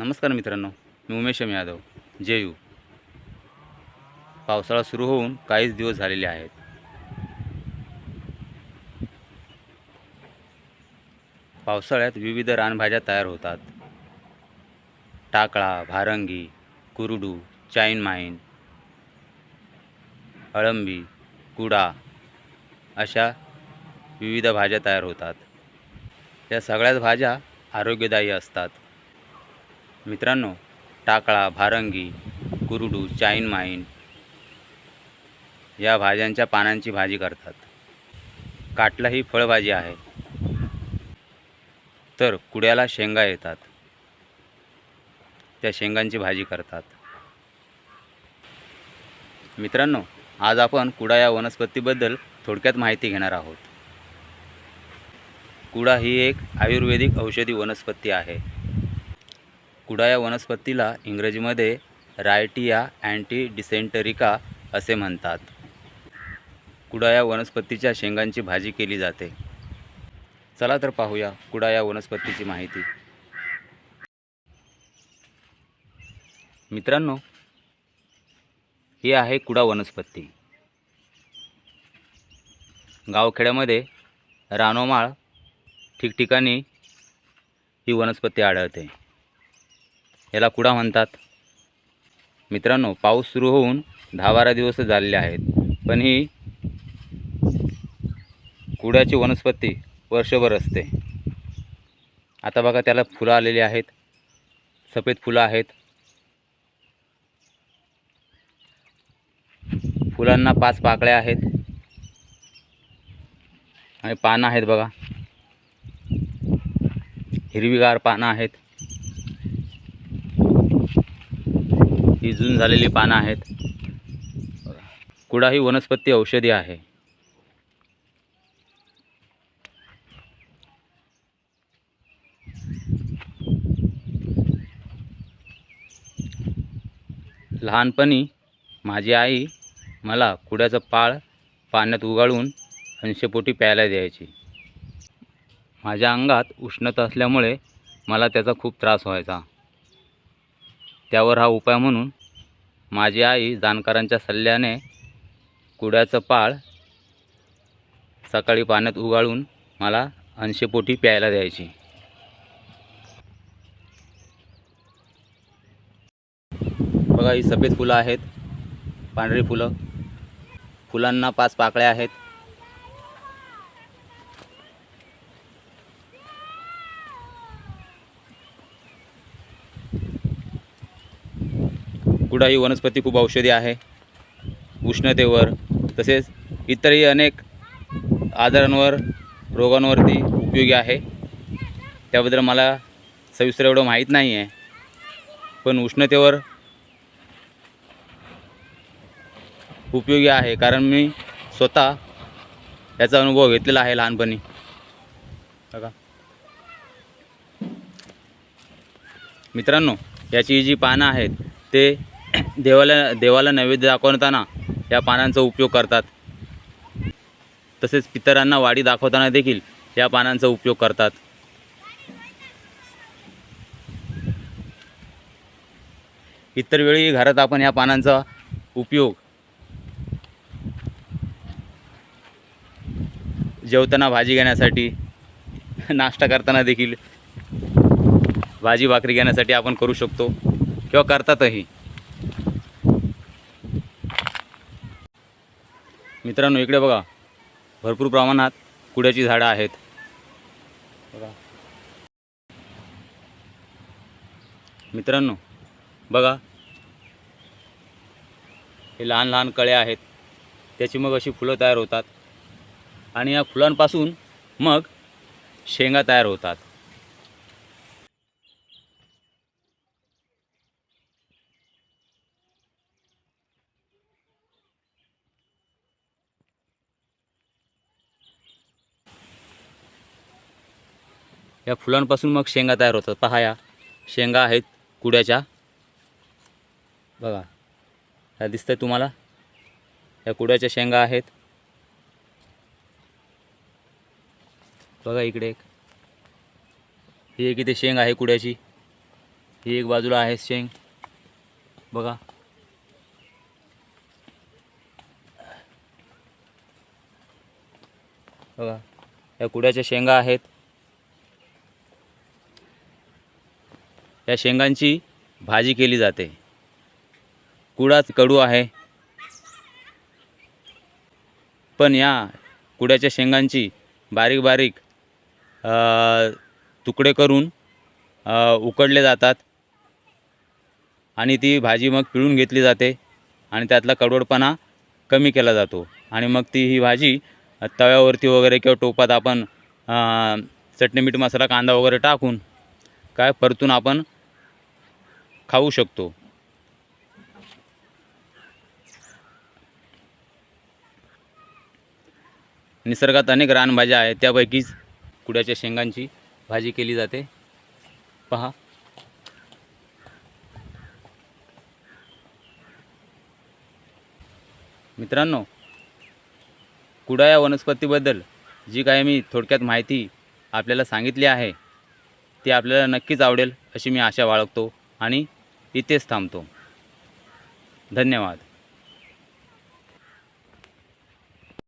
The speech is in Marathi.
नमस्कार मित्रांनो मी उमेश एम यादव जेयू. पावसाळा सुरू होऊन काहीच दिवस झालेले आहेत. पावसाळ्यात विविध रानभाज्या तयार होतात. टाकळा भारंगी कुरडू चाईन माईन अळंबी कुडा अशा विविध भाज्या तयार होतात. या सगळ्याच भाज्या आरोग्यदायी असतात. मित्रांनो टाकळा भारंगी कुरडू चाईन माईन या भाज्यांच्या पानांची भाजी करतात. काटला ही फळभाजी आहे. तर कुड्याला शेंगा येतात. त्या शेंगांची भाजी करतात. मित्रांनो आज आपण कुडा या वनस्पतीबद्दल थोडक्यात माहिती घेणार आहोत. कुडा ही एक आयुर्वेदिक औषधी वनस्पती आहे. कुडा या वनस्पतीला इंग्रजीमध्ये रायटिया अँटी डिसेंटरिका असे म्हणतात. कुडा या वनस्पतीच्या शेंगांची भाजी केली जाते. चला तर पाहूया कुडा या वनस्पतीची माहिती. मित्रांनो ही आहे कुडा वनस्पती. गावखेड्यामध्ये रानोमाळ ठिकठिकाणी ही वनस्पती आढळते. याला कुडा म्हणतात. मित्रांनो पाऊस सुरू होऊन दहा बारा दिवस झालेले आहेत. पण ही कुड्याची वनस्पती वर्षभर असते. आता बघा त्याला फुलं आलेली आहेत. सफेद फुलं आहेत. फुलांना पाच पाकळ्या आहेत. आणि पानं आहेत बघा. हिरवीगार पानं आहेत. ही जून झालेली पानं आहेत. कुडा ही वनस्पती औषधी आहे. लहानपणी माझी आई मला कुड्याचं पाळ पाण्यात उगाळून अंशपोटी प्यायला द्यायची. माझ्या अंगात उष्णता असल्यामुळे मला त्याचा खूप त्रास व्हायचा. त्यावर हा उपाय म्हणून माझी आई जाणकारांच्या सल्ल्याने कुड्याचं पाळ सकाळी पाण्यात उगाळून मला अंशपोटी प्यायला द्यायची. बघा ही सफेद फुलं आहेत पांढरी फुलं. फुलांना पाच पाकळ्या आहेत. कुडा ही वनस्पती खूप औषधी आहे. उष्णतेवर तसेच इतरही अनेक आजारांवर रोगांवरती उपयोगी आहे. त्याबद्दल मला सविस्तर एवढं माहीत नाही आहे. पण उष्णतेवर उपयोगी आहे कारण मी स्वतः याचा अनुभव घेतलेला आहे लहानपणी. बघा. मित्रांनो याची जी पानं आहेत ते देवाला देवाला नैवेद्य दाखवताना या पानांचा उपयोग करतात. तसेच पितरांना वाडी दाखवताना देखील या पानांचा उपयोग करतात. इतर वेळी घरात आपण या पानांचा उपयोग जेवताना भाजी घेण्यासाठी नाश्ता करताना देखील भाजी भाकरी घेण्यासाठी आपण करू शकतो किंवा करतातही. मित्रांनो इकडे बघा. भरपूर प्रमाणात कुड्याची झाडं आहेत. बघा. मित्रांनो बघा. हे लहान लहान कळे आहेत. त्याची मग अशी फुलं तयार होतात. आणि या फुलांपासून मग शेंगा तयार होतात. या फुलांपासून मग शेंगा तयार होतात. पहा या. शेंगा आहेत कुड्याच्या. बघा. ह्या दिसतंय तुम्हाला? या कुड्याच्या शेंगा आहेत. बघा इकडे एक. ही एक इथे शेंग आहे कुड्याची. ही एक बाजूला आहे शेंग. बघा. बघा. या कुड्याच्या शेंगा आहेत. या शेंगांची भाजी केली जाते. कुडाच कडू आहे. पण या कुड्याच्या शेंगांची बारीक बारीक तुकडे करून उकडले जातात. आणि ती भाजी मग पिळून घेतली जाते आणि त्यातला कडवडपणा कमी केला जातो. आणि मग ती ही भाजी तव्यावरती वगैरे किंवा टोपात आपण चटणी मीठ मसाला कांदा वगैरे टाकून काय परतून आपण खाऊ शकतो. निसर्गात अनेक रानभाज्या आहेत त्यापैकीच कुड्याच्या शेंगांची भाजी केली जाते. पहा. मित्रांनो कुडा या वनस्पतीबद्दल जी काही मी थोडक्यात माहिती आपल्याला सांगितली आहे ती आपल्याला नक्कीच आवडेल अशी मी आशा बाळगतो आणि इथेच थांबतो. धन्यवाद.